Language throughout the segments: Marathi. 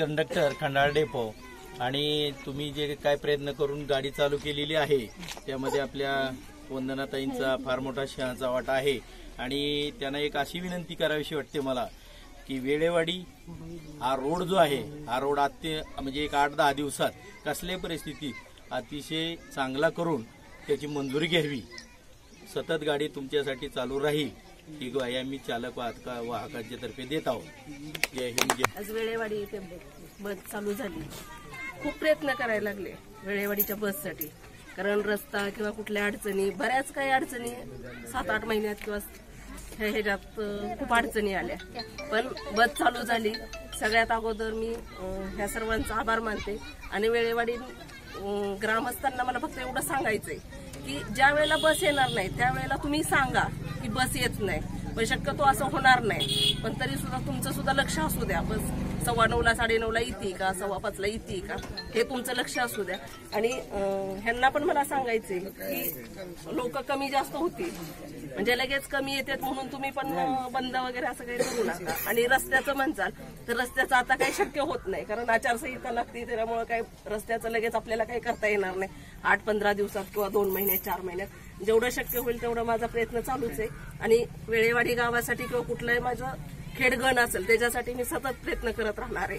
कंडक्टर खंडाळ डेपो आणि तुम्ही जे काय प्रयत्न करून गाडी चालू केलेली आहे त्यामध्ये आपल्या वंदनाताईंचा फार मोठा शहाचा वाटा आहे. आणि त्यांना एक अशी विनंती करावीशी वाटते मला की वेळेवाडी हा रोड जो आहे हा रोड अत्य म्हणजे एक आठ दहा दिवसात कसल्याही परिस्थितीत अतिशय चांगला करून त्याची मंजुरी घ्यावी. सतत गाडी तुमच्यासाठी चालू राहील. ही ग्वाही आम्ही चालक वाहका वाहकांच्या तर्फे देत आहोत. जय हिंद जय आज वेळेवाडी इथे बस चालू झाली. खूप प्रयत्न करायला लागले वेळेवाडीच्या बससाठी. कारण रस्ता किंवा कुठल्या अडचणी बऱ्याच काही अडचणी सात आठ महिन्यात किंवा ह्या ह्याच्यात खूप अडचणी आल्या. पण बस चालू झाली. सगळ्यात अगोदर मी ह्या सर्वांचा आभार मानते. आणि वेळेवाडी ग्रामस्थांना मला फक्त एवढं सांगायचंय. की ज्या वेळेला बस येणार नाही त्यावेळेला तुम्ही सांगा की बस येत नाही. पण शक्यतो असं होणार नाही. पण तरी सुद्धा तुमचं सुद्धा लक्ष असू द्या. बस सव्वा नऊला साडेनऊला येते का? सव्वा पाचला येते का? हे तुमचं लक्ष असू द्या. आणि ह्यांना पण मला सांगायचंय की लोक कमी जास्त होतील म्हणजे लगेच कमी येतात म्हणून तुम्ही पण बंद वगैरे असं काही करू नका. आणि रस्त्याचं म्हणचाल तर रस्त्याचं आता काही शक्य होत नाही. कारण आचारसंहिता लागते त्यामुळे काही रस्त्याचं लगेच आपल्याला काही करता येणार नाही. आठ पंधरा दिवसात किंवा दोन महिन्यात चार महिन्यात जेवढं शक्य होईल तेवढं माझा प्रयत्न चालूच आहे. आणि वेळेवाडी गावासाठी किंवा कुठलंही माझं खेडगण असेल त्याच्यासाठी मी सतत प्रयत्न करत राहणार आहे.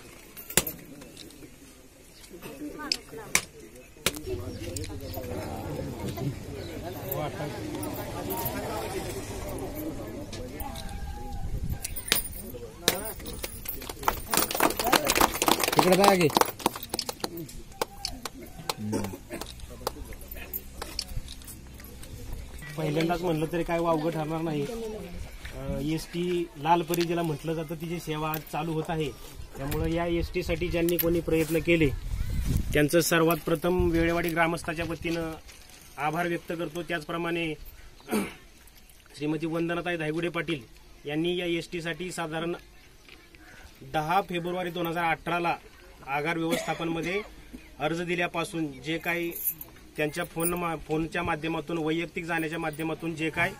तिकडे बागे पहिल्यांदाच म्हणलं तरी काय वावगं ठरणार नाही. एस टी लालपरी ज्याला म्हटलं जातं तिची सेवा आज चालू होत आहे. त्यामुळं या एस टीसाठी ज्यांनी कोणी प्रयत्न केले त्यांचं सर्वात प्रथम वेळेवाडी ग्रामस्थाच्या वतीनं आभार व्यक्त करतो. त्याचप्रमाणे श्रीमती वंदनाताई धायगुडे पाटील यांनी या एस टीसाठी साधारण दहा फेब्रुवारी दोन हजार अठराला आगार व्यवस्थापनमध्ये अर्ज दिल्यापासून जे काही त्यांच्या फोन मा- फोनच्या माध्यमातून वैयक्तिक जाण्याच्या माध्यमातून जे काय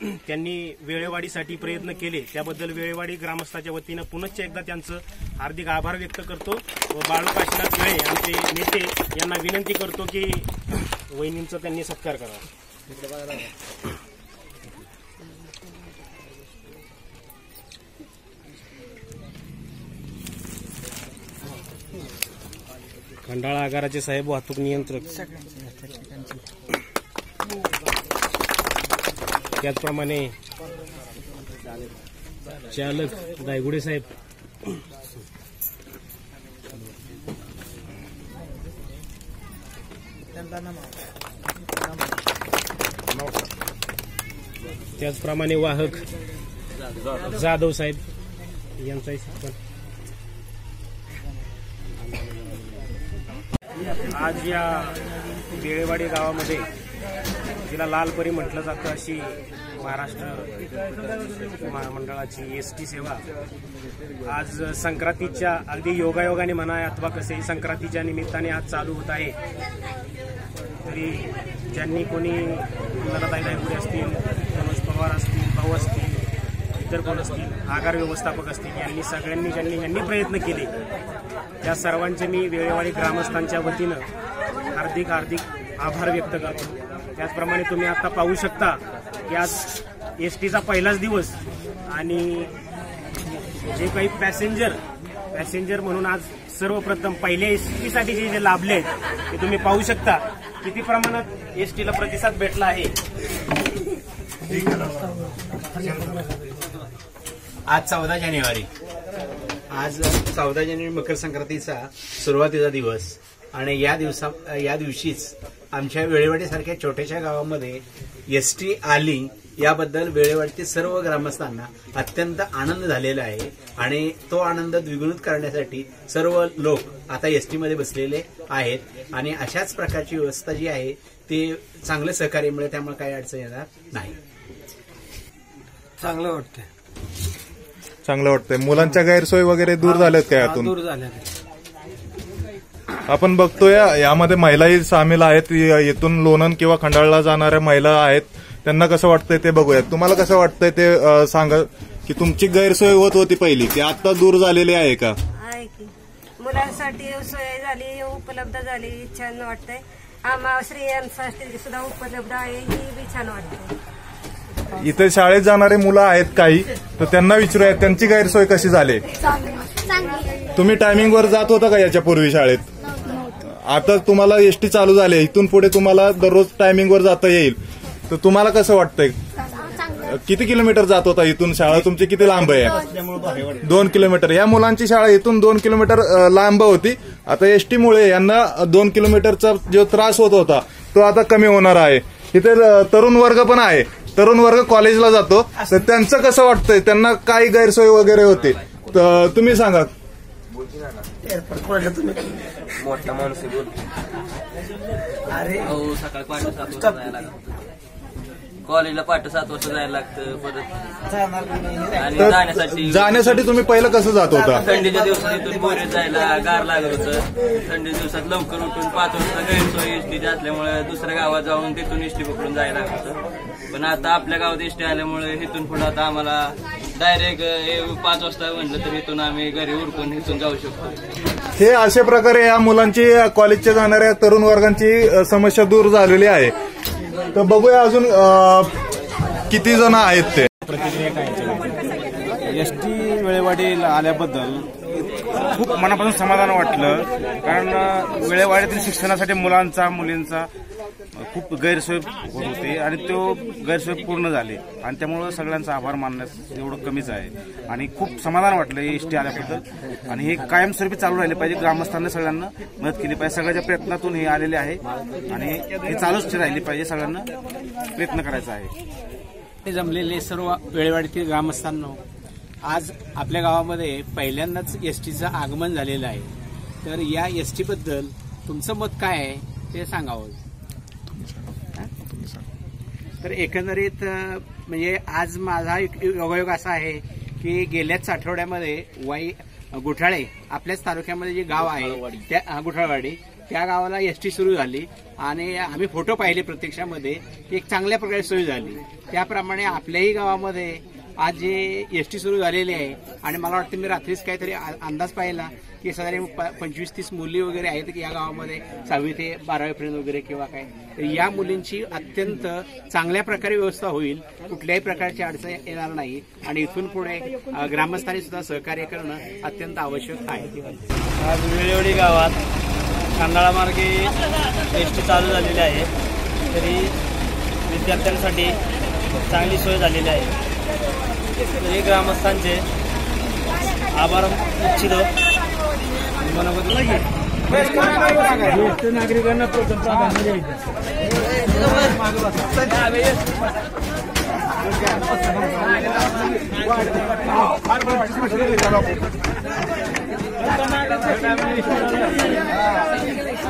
त्यांनी वेळेवाडीसाठी प्रयत्न केले त्याबद्दल वेळेवाडी ग्रामस्थाच्या वतीनं पुनश्च एकदा त्यांचं हार्दिक आभार व्यक्त करतो व बाळू काशीनाथ वेळे आमचे नेते यांना विनंती करतो की वहिनींचा त्यांनी सत्कार करावा. खंडाळा आगाराचे साहेब वाहतूक नियंत्रक. त्याचप्रमाणे चालक दायगुडे साहेब. त्याचप्रमाणे वाहक जाधव साहेब. यांचाही आज या बेळेवाडी गावामध्ये जिला लालपरी म्हटलं जातं अशी महाराष्ट्र महामंडळाची एस टी सेवा. आज संक्रांतीच्या अगदी योगायोगाने म्हणा अथवा कसे संक्रांतीच्या निमित्ताने आज चालू होत आहे. तरी ज्यांनी कोणी नरताई पुढे असतील मनोज पवार असतील भाऊ असतील इतर कोण असतील आगार व्यवस्थापक असतील यांनी सगळ्यांनी ज्यांनी ज्यांनी प्रयत्न केले त्या सर्वांचे मी वेळेवाळी ग्रामस्थांच्या वतीनं हार्दिक हार्दिक आभार व्यक्त करतो. त्याचप्रमाणे तुम्ही आता पाहू शकता की आज एस टीचा पहिलाच दिवस आणि जे काही पॅसेंजर पॅसेंजर म्हणून आज सर्वप्रथम पहिल्या एस टीसाठी जे जे लाभले आहेत ते तुम्ही पाहू शकता. किती प्रमाणात एस टीला प्रतिसाद भेटला आहे. आज चौदा जानेवारी. आज चौदा जानेवारी मकर संक्रांतीचा सुरुवातीचा दिवस. आणि या दिवसा या दिवशीच आमच्या वेळेवाडीसारख्या छोट्याशा गावामध्ये एस टी आली याबद्दल वेळेवाडीतील सर्व ग्रामस्थांना अत्यंत आनंद झालेला आहे. आणि तो आनंद द्विगुणित करण्यासाठी सर्व लोक आता एस टीमध्ये बसलेले आहेत. आणि अशाच प्रकारची व्यवस्था जी आहे ती चांगलं सहकार्य मिळेल त्यामुळे काही अडचण येणार नाही. चांगलं वाटतंय. चांगलं वाटतंय. मुलांच्या गैरसोयी वगैरे दूर झाल्यात काय यातून दूर झाल्या आपण बघतोय यामध्ये महिलाही सामील आहेत. येथून लोणंद किंवा खंडाळला जाणाऱ्या महिला आहेत. त्यांना कसं वाटतंय ते बघूयात. तुम्हाला कसं वाटतंय ते अं, सांगा की तुमची गैरसोय होत होती पहिली की आता दूर झालेली आहे का? आहे की. मुलांसाठी सोय झाली उपलब्ध झाली छान वाटतंय. आम्हा स्त्रियांसाठी सुद्धा उपलब्ध आहे ही बी छान वाटते इथे शाळेत जाणारे मुलं आहेत काही तर त्यांना विचारूया त्यांची गैरसोय कशी झाली? तुम्ही टायमिंग वर जात होता का याच्या पूर्वी शाळेत? आता तुम्हाला एसटी चालू झाली इथून पुढे तुम्हाला दररोज टायमिंग वर जाता येईल. तर तुम्हाला कसं वाटतंय? किती किलोमीटर जात होता इथून? शाळा तुमची किती लांब आहे? दोन किलोमीटर. या मुलांची शाळा इथून दोन किलोमीटर लांब होती. आता एसटीमुळे यांना दोन किलोमीटरचा जो त्रास होत होता तो आता कमी होणार आहे. इथे तरुण वर्ग पण आहे. तरुण वर्ग कॉलेजला जातो. तर त्यांचं कसं वाटतंय? त्यांना काही गैरसोय वगैरे होते. तर तुम्ही सांगा. मोठा माणूस आहे कॉलेजला पहाटे सात वाजता जायला लागतं परत. आणि जाण्यासाठी जाण्यासाठी तुम्ही पहिलं कसं जात होता? थंडीच्या दिवसात इथून बोरे जायला गार लागत होतं. थंडीच्या दिवसात लवकर उठून पाच वाजता गैरसोय एसटीची असल्यामुळे दुसऱ्या गावात जाऊन तिथून एसटी पकडून जायला लागत होतं. पण आता आपल्या गावात एसटी आल्यामुळे इथून पुढे आता आम्हाला डायरेक्ट पाच वाजता म्हटलं तर इथून आम्ही घरी उरकून इथून जाऊ शकतो. हे अशा प्रकारे या मुलांची कॉलेजच्या जाणाऱ्या तरुण वर्गांची समस्या दूर झालेली आहे. तर बघूया अजून किती जण आहेत ते. एस टी वेळेवाडीला आल्याबद्दल खूप मनापासून समाधान वाटलं. कारण वेळेवाडीतील शिक्षणासाठी मुलांचा मुलींचा खूप गैरसोय होत होती आणि तो गैरसोय पूर्ण झाली. आणि त्यामुळं सगळ्यांचा आभार मानण्यास एवढं कमीच आहे. आणि खूप समाधान वाटलं एस टी आल्याबद्दल. आणि हे कायमस्वरूपी चालू राहिले पाहिजे. ग्रामस्थांना सगळ्यांना मदत केली पाहिजे. सगळ्याच्या प्रयत्नातून हे आलेले आहे. आणि हे चालूच राहिली पाहिजे. सगळ्यांना प्रयत्न करायचा आहे. जमलेले सर्व वेळेवाडीतील ग्रामस्थांना आज आपल्या गावामध्ये पहिल्यांदाच एस टीचं आगमन झालेलं आहे. तर या एस टीबद्दल तुमचं मत काय आहे ते सांगावं. तर एकंदरीत म्हणजे आज माझा योगायोग असा आहे की गेल्याच आठवड्यामध्ये वाई गुठाळे आपल्याच तालुक्यामध्ये जे गाव आहे त्या गुठाळवाडी त्या गावाला एस टी सुरू झाली आणि आम्ही फोटो पाहिले प्रत्यक्षामध्ये की एक चांगल्या प्रकारे सोय झाली. त्याप्रमाणे आपल्याही गावामध्ये आज जे एस टी सुरू झालेली आहे आणि मला वाटतं मी रात्रीच काहीतरी अंदाज पाहिला की साधारण प- पंचवीस तीस मुली वगैरे आहेत की या गावामध्ये सहावी ते बारावीपर्यंत वगैरे किंवा काय. तर या मुलींची अत्यंत चांगल्या प्रकारे व्यवस्था होईल कुठल्याही प्रकारची अडचण येणार नाही आणि इथून पुढे ग्रामस्थांनी सुद्धा सहकार्य करणं अत्यंत आवश्यक आहे. आज वेळेवडी गावात खंडाळा मार्गे एस टी चालू झालेली आहे. तरी विद्यार्थ्यांसाठी चांगली सोय झालेली आहे. तरी ग्रामस्थांचे आभार ज्येष्ठ नागरिकांना प्राधान्य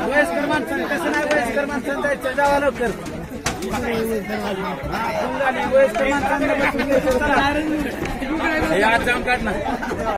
वयस्कर माणसांनी कसं नाही वयस्कर माणसांनी जायचं जावा लवकर. आज जाम काढ ना